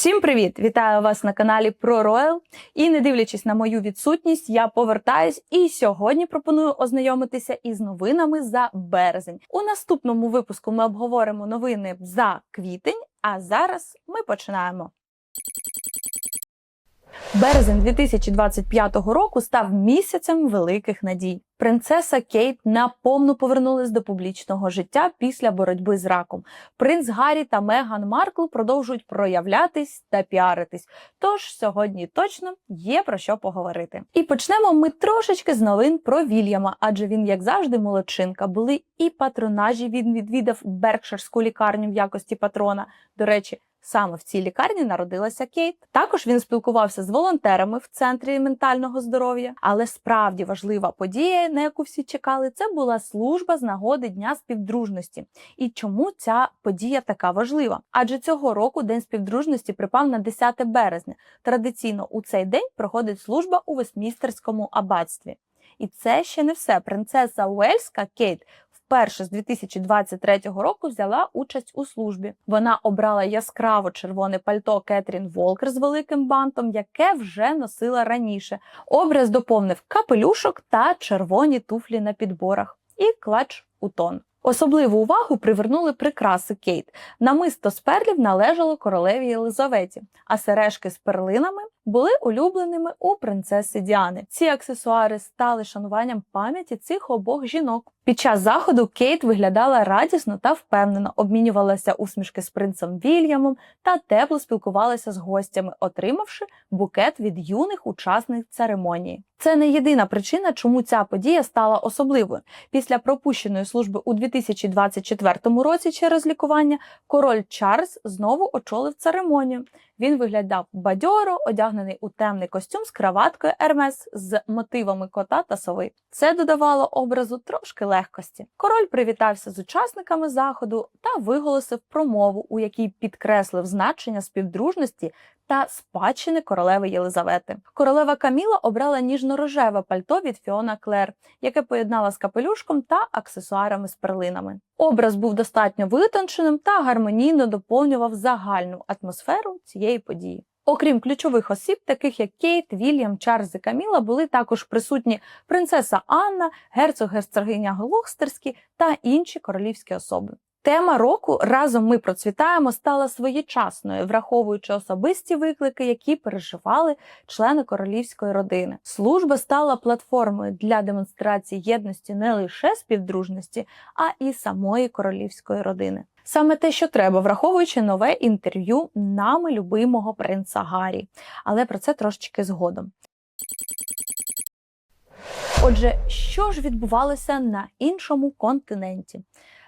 Всім привіт! Вітаю вас на каналі Про Роял. І не дивлячись на мою відсутність, я повертаюсь і сьогодні пропоную ознайомитися із новинами за березень. У наступному випуску ми обговоримо новини за квітень, а зараз ми починаємо. Березень 2025 року став місяцем великих надій. Принцеса Кейт наповну повернулась до публічного життя після боротьби з раком. Принц Гаррі та Меган Маркл продовжують проявлятись та піаритись. Тож сьогодні точно є про що поговорити. І почнемо ми трошечки з новин про Вільяма, адже він, як завжди, молодчинка. Були і патронажі. Він відвідав Беркширську лікарню в якості патрона. До речі. Саме в цій лікарні народилася Кейт. Також він спілкувався з волонтерами в центрі ментального здоров'я. Але справді важлива подія, на яку всі чекали, це була служба з нагоди Дня співдружності. І чому ця подія така важлива? Адже цього року День співдружності припав на 10 березня. Традиційно у цей день проходить служба у Вестмістерському аббатстві. І це ще не все. Принцеса Уельська Кейт вперше з 2023 року взяла участь у службі. Вона обрала яскраво червоне пальто Кетрін Волкер з великим бантом, яке вже носила раніше. Образ доповнив капелюшок та червоні туфлі на підборах і клач у тон. Особливу увагу привернули прикраси Кейт. Намисто з перлів належало королеві Єлизаветі, а сережки з перлинами були улюбленими у принцеси Діани. Ці аксесуари стали шануванням пам'яті цих обох жінок. Під час заходу Кейт виглядала радісно та впевнено, обмінювалася усмішки з принцем Вільямом та тепло спілкувалася з гостями, отримавши букет від юних учасниць церемонії. Це не єдина причина, чому ця подія стала особливою. Після пропущеної служби у 2024 році через лікування король Чарльз знову очолив церемонію. Він виглядав бадьоро, одягнений у темний костюм з краваткою Ермес з мотивами кота та сови. Це додавало образу трошки легкості. Король привітався з учасниками заходу та виголосив промову, у якій підкреслив значення співдружності та спадщини королеви Єлизавети. Королева Каміла обрала ніжно-рожеве пальто від Фіона Клер, яке поєднала з капелюшком та аксесуарами з перлинами. Образ був достатньо витонченим та гармонійно доповнював загальну атмосферу цієї події. Окрім ключових осіб, таких як Кейт, Вільям, Чарльз і Каміла, були також присутні принцеса Анна, герцог герцогиня Глохстерські та інші королівські особи. Тема року разом ми процвітаємо стала своєчасною, враховуючи особисті виклики, які переживали члени королівської родини. Служба стала платформою для демонстрації єдності не лише співдружності, а і самої королівської родини. Саме те, що треба, враховуючи нове інтерв'ю нами любимого принца Гаррі. Але про це трошечки згодом. Отже, що ж відбувалося на іншому континенті?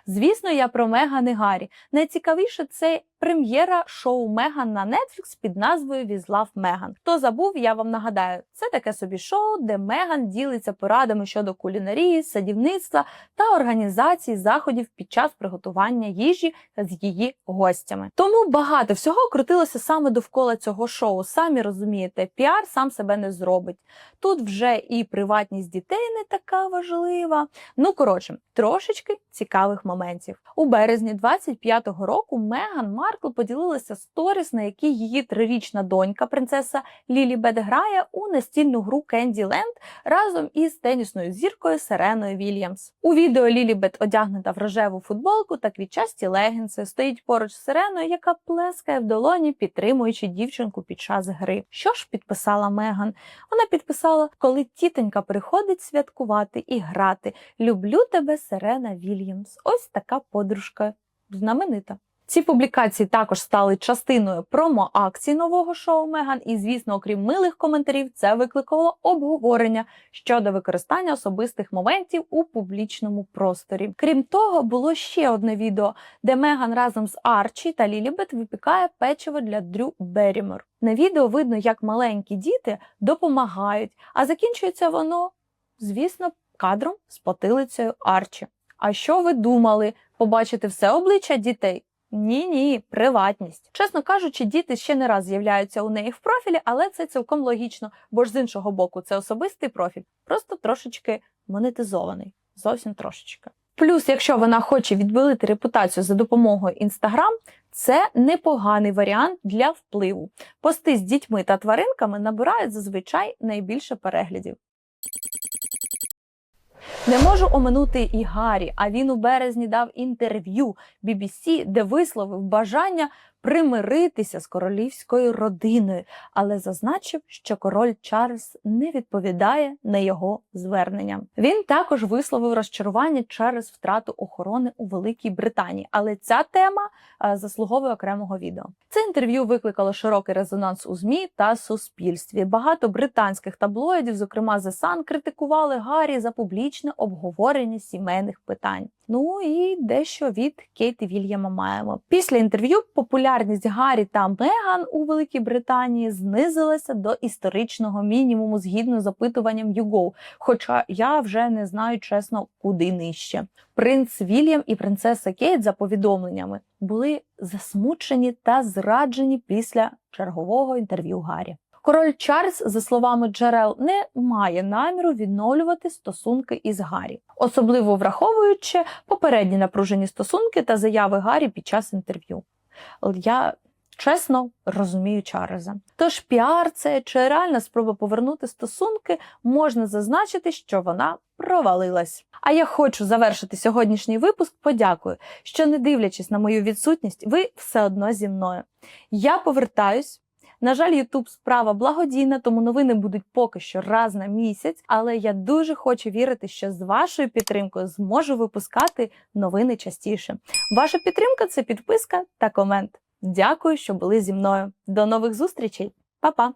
Звісно, я про Меган і Гаррі. Найцікавіше це прем'єра шоу Меган на Netflix під назвою Візлав Меган. Хто забув, я вам нагадаю, це таке собі шоу, де Меган ділиться порадами щодо кулінарії, садівництва та організації заходів під час приготування їжі з її гостями. Тому багато всього крутилося саме довкола цього шоу. Самі розумієте, піар сам себе не зробить. Тут вже і приватність дітей не така важлива. Ну коротше, трошечки цікавих моментів. У березні 25-го року Меган Маркл поділилася сторіс, на якій її трирічна донька, принцеса Лілі Бет грає у настільну гру Кенді Ленд разом із тенісною зіркою Сереною Вільямс. У відео Лілі Бет одягнута в рожеву футболку та квітчасті легінси, стоїть поруч з Сиреною, яка плескає в долоні, підтримуючи дівчинку під час гри. Що ж підписала Меган? Вона підписала, коли тітонька приходить святкувати і грати. Люблю тебе, Сирена Вільямс. Ось така подружка знаменита. Ці публікації також стали частиною промо-акцій нового шоу Меган, і, звісно, окрім милих коментарів, це викликало обговорення щодо використання особистих моментів у публічному просторі. Крім того, було ще одне відео, де Меган разом з Арчі та Лілібет випікає печиво для Дрю Берімор. На відео видно, як маленькі діти допомагають, а закінчується воно, звісно, кадром з потилицею Арчі. А що ви думали? Побачити все обличчя дітей? Ні, ні, приватність. Чесно кажучи, діти ще не раз з'являються у неї в профілі, але це цілком логічно, бо ж з іншого боку, це особистий профіль, просто трошечки монетизований. Зовсім трошечки. Плюс, якщо вона хоче відбилити репутацію за допомогою Інстаграм, це непоганий варіант для впливу. Пости з дітьми та тваринками набирають зазвичай найбільше переглядів. Не можу оминути і Гаррі, а він у березні дав інтерв'ю BBC, де висловив бажання примиритися з королівською родиною, але зазначив, що король Чарльз не відповідає на його звернення. Він також висловив розчарування через втрату охорони у Великій Британії, але ця тема е, заслуговує окремого відео. Це інтерв'ю викликало широкий резонанс у змі та суспільстві. Багато британських таблоїдів, зокрема The Sun, критикували Гаррі за публічне обговорення сімейних питань. Ну і дещо від Кейт Вільяма маємо. Після інтерв'ю популярність Гаррі та Меган у Великій Британії знизилася до історичного мінімуму згідно з опитуванням YouGov, Хоча я вже не знаю чесно, куди нижче. Принц Вільям і принцеса Кейт, за повідомленнями, були засмучені та зраджені після чергового інтерв'ю Гаррі. Король Чарльз, за словами джерел, не має наміру відновлювати стосунки із Гаррі, особливо враховуючи попередні напружені стосунки та заяви Гаррі під час інтерв'ю. Я чесно розумію Чарльза. Тож піар це чи реальна спроба повернути стосунки, можна зазначити, що вона провалилась. А я хочу завершити сьогоднішній випуск. Подякую, що не дивлячись на мою відсутність, ви все одно зі мною. Я повертаюсь. На жаль, Ютуб справа благодійна, тому новини будуть поки що раз на місяць. Але я дуже хочу вірити, що з вашою підтримкою зможу випускати новини частіше. Ваша підтримка це підписка та комент. Дякую, що були зі мною. До нових зустрічей, Па-па!